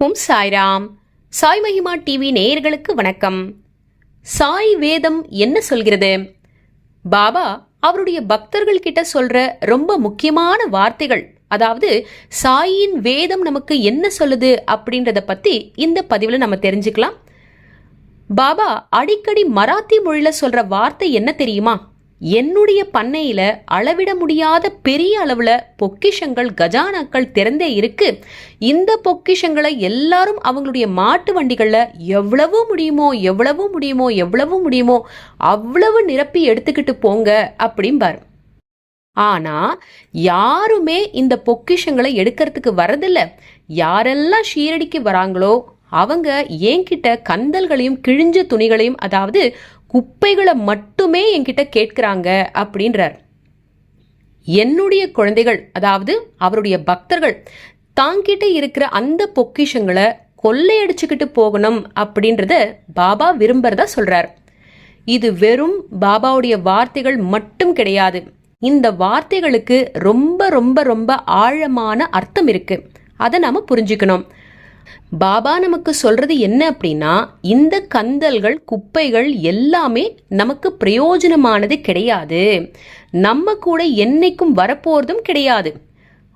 ஓம் சாய்ராம். சாய் மகிமா டிவி நேயர்களுக்கு வணக்கம். சாய் வேதம் என்ன சொல்கிறது? பாபா அவருடைய பக்தர்கள் கிட்ட சொல்ற ரொம்ப முக்கியமான வார்த்தைகள் அதாவது சாயின் வேதம் நமக்கு என்ன சொல்லுது அப்படின்றத பத்தி இந்த பதிவில் நம்ம தெரிஞ்சுக்கலாம். பாபா அடிக்கடி மராத்தி மொழியில சொல்ற வார்த்தை என்ன தெரியுமா? என்னுடைய பண்ணையில அளவிட முடியாத பெரிய அளவுல பொக்கிஷங்கள் கஜானாக்கள் திறந்தே இருக்கு. இந்த பொக்கிஷங்களை எல்லாரும் அவங்களுடைய மாட்டு வண்டிகள்ல எவ்வளவு முடியுமோ எவ்வளவு முடியுமோ எவ்வளவு முடியுமோ அவ்வளவு நிரப்பி எடுத்துக்கிட்டு போங்க அப்படிம்பார். ஆனா யாருமே இந்த பொக்கிஷங்களை எடுக்கிறதுக்கு வரதில்ல. யாரெல்லாம் ஷீரடிக்கு வராங்களோ அவங்க என்கிட்ட கந்தல்களையும் கிழிஞ்ச துணிகளையும் அதாவது குப்பைகளை மட்டுமே என்கிட்ட கேட்கிறாங்க அப்படின்றார். என்னுடைய குழந்தைகள் அதாவது அவருடைய பக்தர்கள் தாங்கிட்ட இருக்கிற அந்த பொக்கிஷங்களை கொள்ளையடிச்சுக்கிட்டு போகணும் அப்படின்றத பாபா விரும்புறதா சொல்றார். இது வெறும் பாபாவுடைய வார்த்தைகள் மட்டும் கிடையாது. இந்த வார்த்தைகளுக்கு ரொம்ப ரொம்ப ரொம்ப ஆழமான அர்த்தம் இருக்கு. அதை நாம புரிஞ்சுக்கணும். பாபா நமக்கு சொல்றது என்ன அப்படின்னா இந்த கந்தல்கள் குப்பைகள் எல்லாமே நமக்கு பிரயோஜனமானது கிடையாது. நம்ம கூட என்னைக்கும் வரப்போறதும் கிடையாது.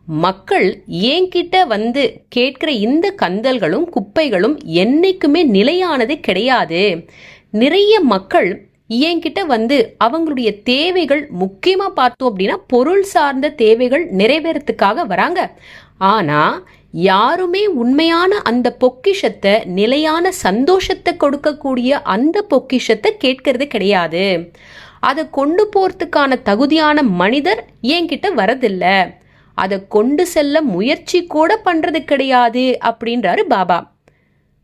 மக்கள் என்கிட்ட வந்து கேட்கிற இந்த கந்தல்களும் குப்பைகளும் என்னைக்குமே நிலையானது கிடையாது. நிறைய மக்கள் என்கிட்ட வந்து அவங்களுடைய தேவைகள் முக்கியமா பார்த்தோம் அப்படின்னா பொருள் சார்ந்த தேவைகள் நிறைவேறத்துக்காக வராங்க. ஆனா யாருமே உண்மையான அந்த பொக்கிஷத்தை நிலையான சந்தோஷத்தை கொடுக்கக்கூடிய அந்த பொக்கிஷத்தை கேட்கறது கிடையாது. அதை கொண்டு போறதுக்கான தகுதியான மனிதர் என்கிட்ட வரதில்ல. அதை கொண்டு செல்ல முயற்சி கூட பண்றது கிடையாது அப்படின்றாரு பாபா.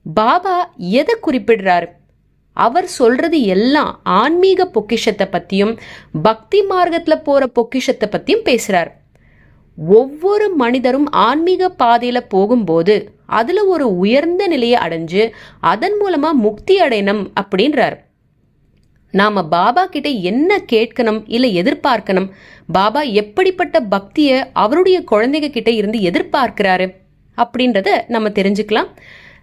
பாபா எதை குறிப்பிடுறாரு? அவர் சொல்றது எல்லாம் ஆன்மீக பொக்கிஷத்தை பத்தியும் பக்தி மார்க்கத்துல போற பொக்கிஷத்தை பத்தியும் பேசுகிறார் ஒவ்வொரு மனிதரும் ஆன்மீக பாதையில் போகும்போது அதில் ஒரு உயர்ந்த நிலையை அடைஞ்சு அதன் மூலமாக முக்தி அடையணும் அப்படின்றார். நாம பாபா கிட்ட என்ன கேட்கணும் இல்லை எதிர்பார்க்கணும்? பாபா எப்படிப்பட்ட பக்தியை அவருடைய குழந்தைங்க கிட்ட இருந்து எதிர்பார்க்கிறாரு அப்படின்றத நம்ம தெரிஞ்சுக்கலாம்.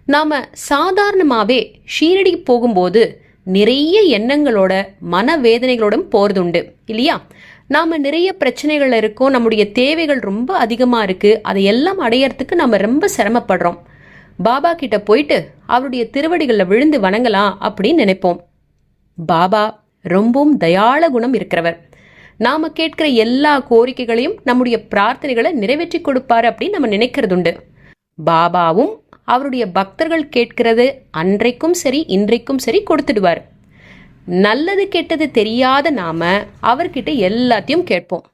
நாம் சாதாரணமாகவே ஷீரடி போகும்போது நிறைய எண்ணங்களோட மனவேதனைகளோடும் உண்டு இல்லையா? நாம் நிறைய பிரச்சனைகள் இருக்கோம் நம்முடைய தேவைகள் ரொம்ப அதிகமாக இருக்குது அதை அதையெல்லாம் அடையறதுக்கு நம்ம ரொம்ப சிரமப்படுறோம். பாபா கிட்ட போயிட்டு அவருடைய திருவடிகளில் விழுந்து வணங்கலாம் அப்படின்னு நினைப்போம். பாபா ரொம்பவும் தயாள குணம் இருக்கிறவர். நாம் கேட்கிற எல்லா கோரிக்கைகளையும் நம்முடைய பிரார்த்தனைகளை நிறைவேற்றி கொடுப்பாரு அப்படின்னு நம்ம நினைக்கிறதுண்டு. பாபாவும் அவருடைய பக்தர்கள் கேட்கிறது அன்றைக்கும் சரி இன்றைக்கும் சரி கொடுத்துடுவார். நல்லது கெட்டது தெரியாத நாம அவர்கிட்ட எல்லாத்தையும் கேட்போம்.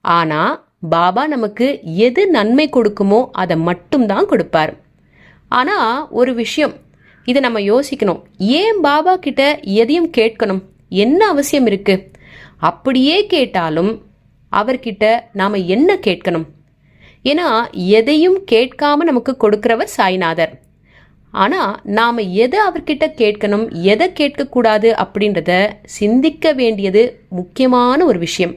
ஆனா பாபா நமக்கு எது நன்மை கொடுக்குமோ அதை மட்டும்தான் கொடுப்பார். ஆனா ஒரு விஷயம் இதை நம்ம யோசிக்கணும். ஏன் பாபா கிட்ட எதையும் கேட்கணும்? என்ன அவசியம் இருக்கு? அப்படியே கேட்டாலும் அவர்கிட்ட நாம என்ன கேட்கணும்? ஏன்னா எதையும் கேட்காம நமக்கு கொடுக்கிறவர் சாய்நாதர். ஆனால் நாம் எதை அவர்கிட்ட கேட்கணும் எதை கேட்கக்கூடாது அப்படின்றத சிந்திக்க வேண்டியது முக்கியமான ஒரு விஷயம்.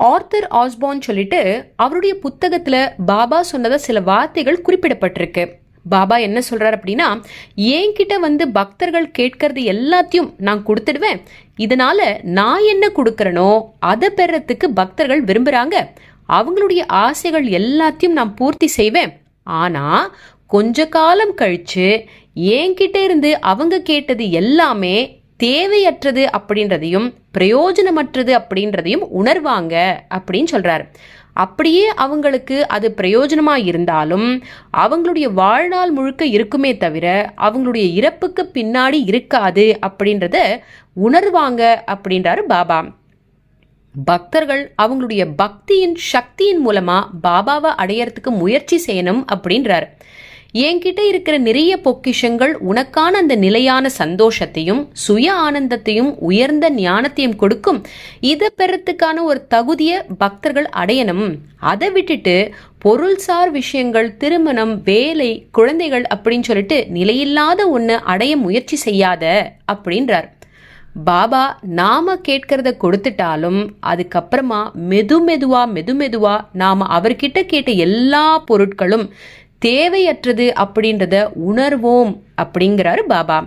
ஆர்த்தர் ஆஸ்பான் சொல்லிட்டு அவருடைய புத்தகத்தில் பாபா சொன்னத சில வார்த்தைகள் குறிப்பிடப்பட்டிருக்கு. பாபா என்ன சொல்கிறார் அப்படின்னா என்கிட்ட வந்து பக்தர்கள் கேட்கறது எல்லாத்தையும் நான் கொடுத்துடுவேன். இதனால நான் என்ன கொடுக்கறனோ அதை பெறத்துக்கு பக்தர்கள் விரும்புகிறாங்க அவங்களுடைய ஆசைகள் எல்லாத்தையும் நான் பூர்த்தி செய்வேன். ஆனால் கொஞ்ச காலம் கழிச்சு என்கிட்ட இருந்து அவங்க கேட்டது எல்லாமே தேவையற்றது அப்படின்றதையும் பிரயோஜனமற்றது அப்படின்றதையும் உணர்வாங்க அப்படின்னு சொல்றாரு. அப்படியே அவங்களுக்கு அது பிரயோஜனமாக இருந்தாலும் அவங்களுடைய வாழ்நாள் முழுக்க இருக்குமே தவிர அவங்களுடைய இறப்புக்கு பின்னாடி இருக்காது அப்படின்றத உணர்வாங்க அப்படின்றாரு பாபா. பக்தர்கள் அவங்களுடைய பக்தியின் சக்தியின் மூலமா பாபாவை அடையறதுக்கு முயற்சி செய்யணும் அப்படின்றாரு. என்கிட்ட இருக்கிற நிறைய பொக்கிஷங்கள் உனக்கான அந்த நிலையான சந்தோஷத்தையும் சுய ஆனந்தத்தையும் உயர்ந்த ஞானத்தையும் கொடுக்கும். இதை பெறத்துக்கான ஒரு தகுதிய பக்தர்கள் அடையணும். அதை விட்டுட்டு பொருள்சார் விஷயங்கள் திருமணம் வேலை குழந்தைகள் அப்படின்னு சொல்லிட்டு நிலையில்லாத ஒன்று அடைய முயற்சி செய்யாத அப்படின்றார். பாபா நாம கேட்கறத கொடுத்துட்டாலும் அதுக்கப்புறமா மெது மெதுவா மெது மெதுவா நாம அவர்கிட்ட கேட்ட எல்லா பொருட்களும் தேவையற்றது அப்படின்றத உணர்வோம் அப்படிங்கிறாரு பாபா.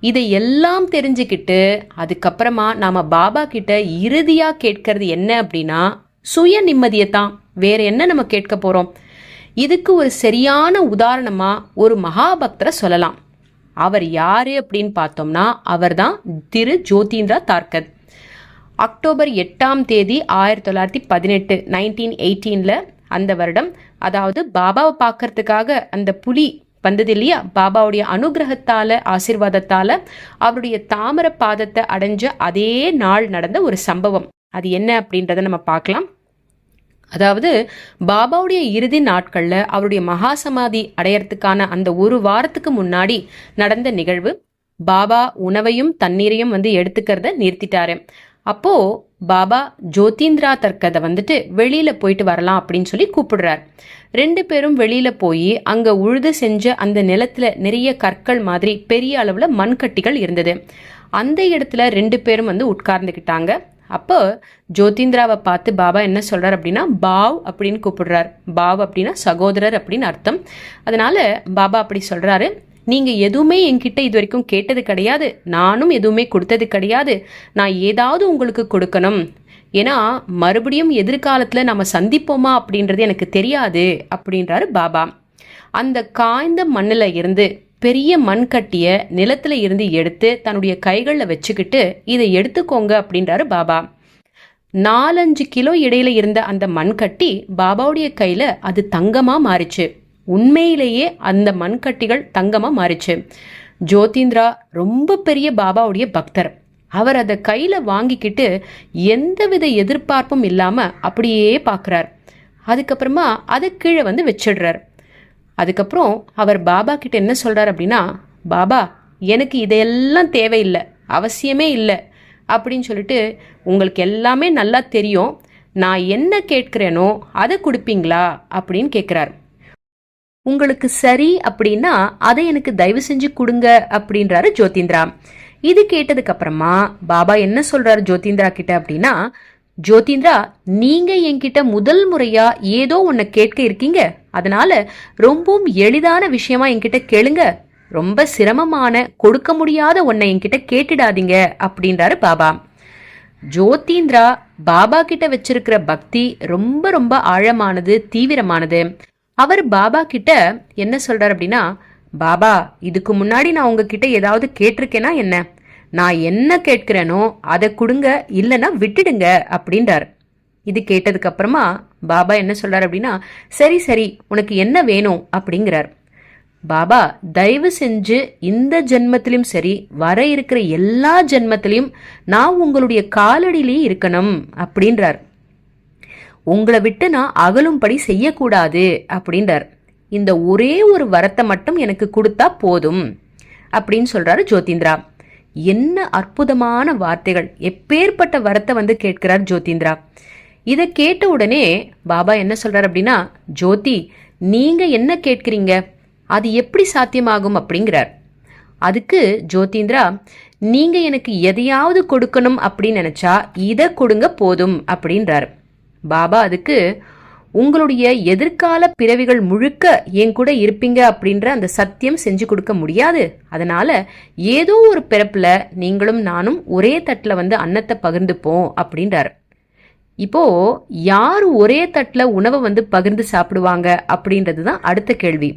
இதை எல்லாம் தெரிஞ்சுக்கிட்டு அதுக்கப்புறமா நாம பாபா கிட்ட இறுதியா கேட்கறது என்ன அப்படின்னா சுய நிம்மதியை தான் வேற என்ன நம்ம கேட்க போறோம்? இதுக்கு ஒரு சரியான உதாரணமா ஒரு மகாபக்தரை சொல்லலாம். அவர் யாரு அப்படின்னு பார்த்தோம்னா அவர் தான் திரு ஜோதீந்திரா தார்கத் அக்டோபர் எட்டாம் தேதி ஆயிரத்தி தொள்ளாயிரத்தி பதினெட்டு நைன்டீன் எயிட்டீனில் அந்த வருடம் அதாவது பாபாவை பார்க்கறதுக்காக அந்த புலி வந்தது இல்லையா? பாபாவுடைய அனுகிரகத்தால ஆசிர்வாதத்தால அவருடைய தாமர பாதத்தை அடைஞ்ச அதே நாள் நடந்த ஒரு சம்பவம். அது என்ன அப்படின்றத நம்ம பார்க்கலாம். அதாவது பாபாவுடைய இறுதி நாட்களில் அவருடைய மகா சமாதி அடையறதுக்கான அந்த ஒரு வாரத்துக்கு முன்னாடி நடந்த நிகழ்வு பாபா உணவையும் தண்ணீரையும் வந்து எடுத்துக்கிறத நிறுத்திட்டாரு. அப்போ பாபா ஜோதீந்திரா தர்க்கதை வந்துட்டு வெளியில போயிட்டு வரலாம் அப்படின்னு சொல்லி கூப்பிடுறார். ரெண்டு பேரும் வெளியில போய் அங்க உழுது செஞ்ச அந்த நிலத்துல நிறைய கற்கள் மாதிரி பெரிய அளவுல மண்கட்டிகள் இருந்தது. அந்த இடத்துல ரெண்டு பேரும் வந்து உட்கார்ந்துக்கிட்டாங்க அப்போ ஜோதீந்திராவை பார்த்து பாபா என்ன சொல்றார் அப்படின்னா பாவ் அப்படின்னு கூப்பிடுறார். பாவ் அப்படின்னா சகோதரர் அப்படின்னு அர்த்தம். அதனால பாபா அப்படி சொல்றாரு. நீங்கள் எதுவுமே என்கிட்ட இது வரைக்கும் கேட்டது கிடையாது. நானும் எதுவுமே கொடுத்தது கிடையாது. நான் ஏதாவது உங்களுக்கு கொடுக்கணும். ஏன்னா மறுபடியும் எதிர்காலத்தில் நம்ம சந்திப்போமா அப்படின்றது எனக்கு தெரியாது அப்படின்றாரு பாபா. அந்த காய்ந்த மண்ணில் இருந்து பெரிய மண்கட்டிய நிலத்துல இருந்து எடுத்து தன்னுடைய கைகளில் வச்சுக்கிட்டு இதை எடுத்துக்கோங்க அப்படின்றாரு பாபா. நாலஞ்சு கிலோ இடையில இருந்த அந்த மண்கட்டி பாபாவுடைய கையில அது தங்கமா மாறிச்சு. உண்மையிலேயே அந்த மண்கட்டிகள் தங்கமா மாறிச்சு. ஜோதீந்திரா ரொம்ப பெரிய பாபாவுடைய பக்தர். அவர் அதை கையில வாங்கிக்கிட்டு எந்தவித எதிர்பார்ப்பும் இல்லாம அப்படியே பார்க்குறார் அதுக்கப்புறமா அதை கீழே வந்து வச்சிடுறார். அதுக்கப்புறம் அவர் பாபா கிட்ட என்ன சொல்றார் அப்படின்னா பாபா எனக்கு இதையெல்லாம் தேவையில்லை அவசியமே இல்லை அப்படின்னு சொல்லிட்டு உங்களுக்கு எல்லாமே நல்லா தெரியும். நான் என்ன கேட்கிறேனோ அதை கொடுப்பீங்களா? அப்படின்னு கேட்குறாரு உங்களுக்கு சரி அப்படின்னா அதை எனக்கு தயவு செஞ்சு கொடுங்க அப்படின்றாரு ஜோதிந்திரா. இது கேட்டதுக்கு அப்புறமா பாபா என்ன சொல்றாரு ஜோதிந்திரா கிட்ட அப்படின்னா ஜோதிந்திரா நீங்க என்கிட்ட முதல் முறையா ஏதோ ஒன்ன கேட்க இருக்கீங்க. அதனால ரொம்பவும் எளிதான விஷயமா என்கிட்ட கேளுங்க. ரொம்ப சிரமமான கொடுக்க முடியாத ஒன்னை என்கிட்ட கேட்டுடாதீங்க அப்படின்றாரு பாபா. ஜோதீந்திரா பாபா கிட்ட வச்சிருக்கிற பக்தி ரொம்ப ரொம்ப ஆழமானது தீவிரமானது. அவர் பாபா கிட்ட என்ன சொல்றார் அப்படின்னா பாபா இதுக்கு முன்னாடி நான் உங்ககிட்ட ஏதாவது கேட்டிருக்கேனா என்ன? நான் என்ன கேட்கிறேனோ அதை கொடுங்க இல்லைன்னா விட்டுடுங்க அப்படின்றார். இது கேட்டதுக்கு அப்புறமா பாபா என்ன சொல்றார் அப்படின்னா சரி சரி உனக்கு என்ன வேணும்? அப்படிங்கிறார். பாபா தயவு செஞ்சு இந்த ஜென்மத்திலும் சரி வர இருக்கிற எல்லா ஜென்மத்திலையும் நான் உங்களுடைய காலடியிலேயே இருக்கணும் அப்படின்றார். உங்களை விட்டு நான் அகலும்படி செய்யக்கூடாது அப்படின்றார். இந்த ஒரே ஒரு வரத்தை மட்டும் எனக்கு கொடுத்தா போதும் அப்படின்னு சொல்றாரு ஜோதிந்திரா. என்ன அற்புதமான வார்த்தைகள். எப்பேற்பட்ட வரத்தை வந்து கேட்கிறார் ஜோதிந்திரா. இதை கேட்ட உடனே பாபா என்ன சொல்றாரு அப்படின்னா ஜோதி நீங்க என்ன கேட்கிறீங்க? அது எப்படி சாத்தியமாகும்? அப்படிங்கிறார். அதுக்கு ஜோதிந்திரா நீங்க எனக்கு எதையாவது கொடுக்கணும் அப்படின்னு நினைச்சா இதை கொடுங்க போதும் அப்படின்றாரு. பாபா அதுக்கு உங்களுடைய எதிர்கால பிறவிகள் முழுக்க என் கூட இருப்பீங்க அப்படின்ற அந்த சத்தியம் செஞ்சு கொடுக்க முடியாது. அதனால ஏதோ ஒரு பிறப்புல நீங்களும் நானும் ஒரே தட்டில் வந்து அன்னத்தை பகிர்ந்துப்போம் அப்படின்றார். இப்போ யார் ஒரே தட்டில் உணவை வந்து பகிர்ந்து சாப்பிடுவாங்க அப்படின்றது தான் அடுத்த கேள்வி.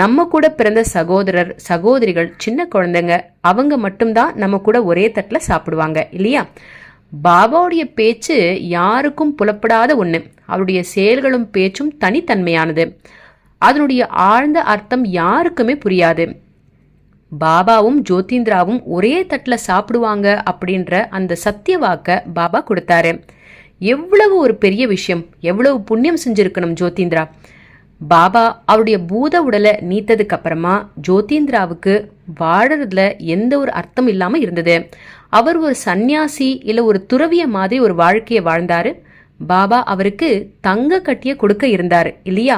நம்ம கூட பிறந்த சகோதரர் சகோதரிகள் சின்ன குழந்தைங்க அவங்க மட்டும்தான் நம்ம கூட ஒரே தட்டில் சாப்பிடுவாங்க இல்லையா? பாபாவுடைய பேச்சு யாருக்கும் புலப்படாத ஒன்று அவருடைய செயல்களும் பேச்சும் தனித்தன்மையானது. அதனுடைய ஆழ்ந்த அர்த்தம் யாருக்குமே புரியாது. பாபாவும் ஜோதீந்திராவும் ஒரே தட்டில் சாப்பிடுவாங்க அப்படின்ற அந்த சத்திய வாக்க பாபா கொடுத்தாரு. எவ்வளவு ஒரு பெரிய விஷயம். எவ்வளவு புண்ணியம் செஞ்சிருக்கணும் ஜோதீந்திரா. பாபா அவருடைய பூத உடலை நீத்ததுக்கு அப்புறமா ஜோதீந்திராவுக்கு வாழறதுல எந்த ஒரு அர்த்தம் இல்லாமல் இருந்தது. அவர் ஒரு சந்நியாசி இல்லை ஒரு துறவிய மாதிரி ஒரு வாழ்க்கையை வாழ்ந்தாரு. பாபா அவருக்கு தங்க கட்டிய கொடுக்க இருந்தாரு இல்லையா?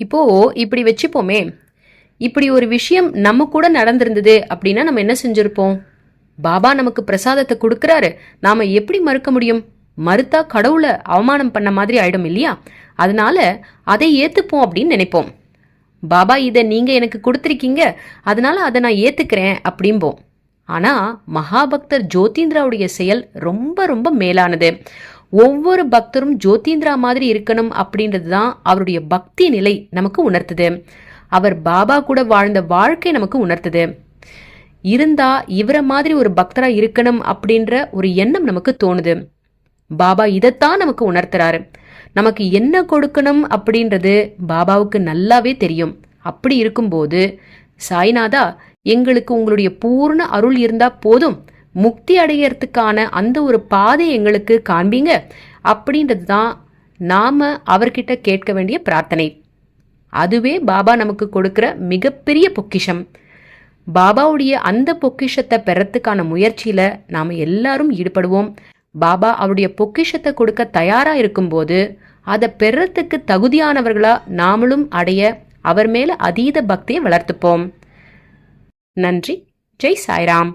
இப்போ இப்படி வச்சுப்போமே. இப்படி ஒரு விஷயம் நம்ம கூட நடந்திருந்தது அப்படின்னா நம்ம என்ன செஞ்சிருப்போம்? பாபா நமக்கு பிரசாதத்தை கொடுக்கறாரு. நாம எப்படி மறுக்க முடியும்? மறுத்தா கடவுளை அவமானம் பண்ண மாதிரி ஆயிடும் இல்லையா? அதனால அதை ஏத்துப்போம் அப்படின்னு நினைப்போம். பாபா இதை நீங்க எனக்கு கொடுத்துருக்கீங்க அதனால அதை நான் ஏத்துக்கிறேன் அப்படிம்போம். ஆனா மகாபக்தர் ஜோதீந்திராவுடைய செயல் ரொம்ப ரொம்ப மேலானது. ஒவ்வொரு பக்தரும் ஜோதீந்திரா மாதிரி இருக்கணும் அப்படின்றது தான் அவருடைய பக்தி நிலை நமக்கு உணர்த்துது. அவர் பாபா கூட வாழ்ந்த வாழ்க்கை நமக்கு உணர்த்துது. இருந்தா இவரை மாதிரி ஒரு பக்தரா இருக்கணும் அப்படின்ற ஒரு எண்ணம் நமக்கு தோணுது. பாபா இதைத்தான் நமக்கு உணர்த்துறாரு. நமக்கு என்ன கொடுக்கணும் அப்படின்றது பாபாவுக்கு நல்லாவே தெரியும். அப்படி இருக்கும்போது சாய்நாதா எங்களுக்கு உங்களுடைய பூர்ண அருள் இருந்தா போதும். முக்தி அடையறதுக்கான அந்த ஒரு பாதை எங்களுக்கு காண்பீங்க. அப்படின்றது தான் நாம அவர்கிட்ட கேட்க வேண்டிய பிரார்த்தனை. அதுவே பாபா நமக்கு கொடுக்கிற மிகப்பெரிய பொக்கிஷம். பாபாவுடைய அந்த பொக்கிஷத்தை பெறத்துக்கான முயற்சியில நாம எல்லாரும் ஈடுபடுவோம். பாபா அவருடைய பொக்கிஷத்தை கொடுக்க தயாரா இருக்கும்போது அதை பெறத்துக்கு தகுதியானவர்களா நாமளும் அடைய அவர் மேல அதீத பக்தியை வளர்த்துப்போம். நன்றி. ஜெய் சாய்ராம்.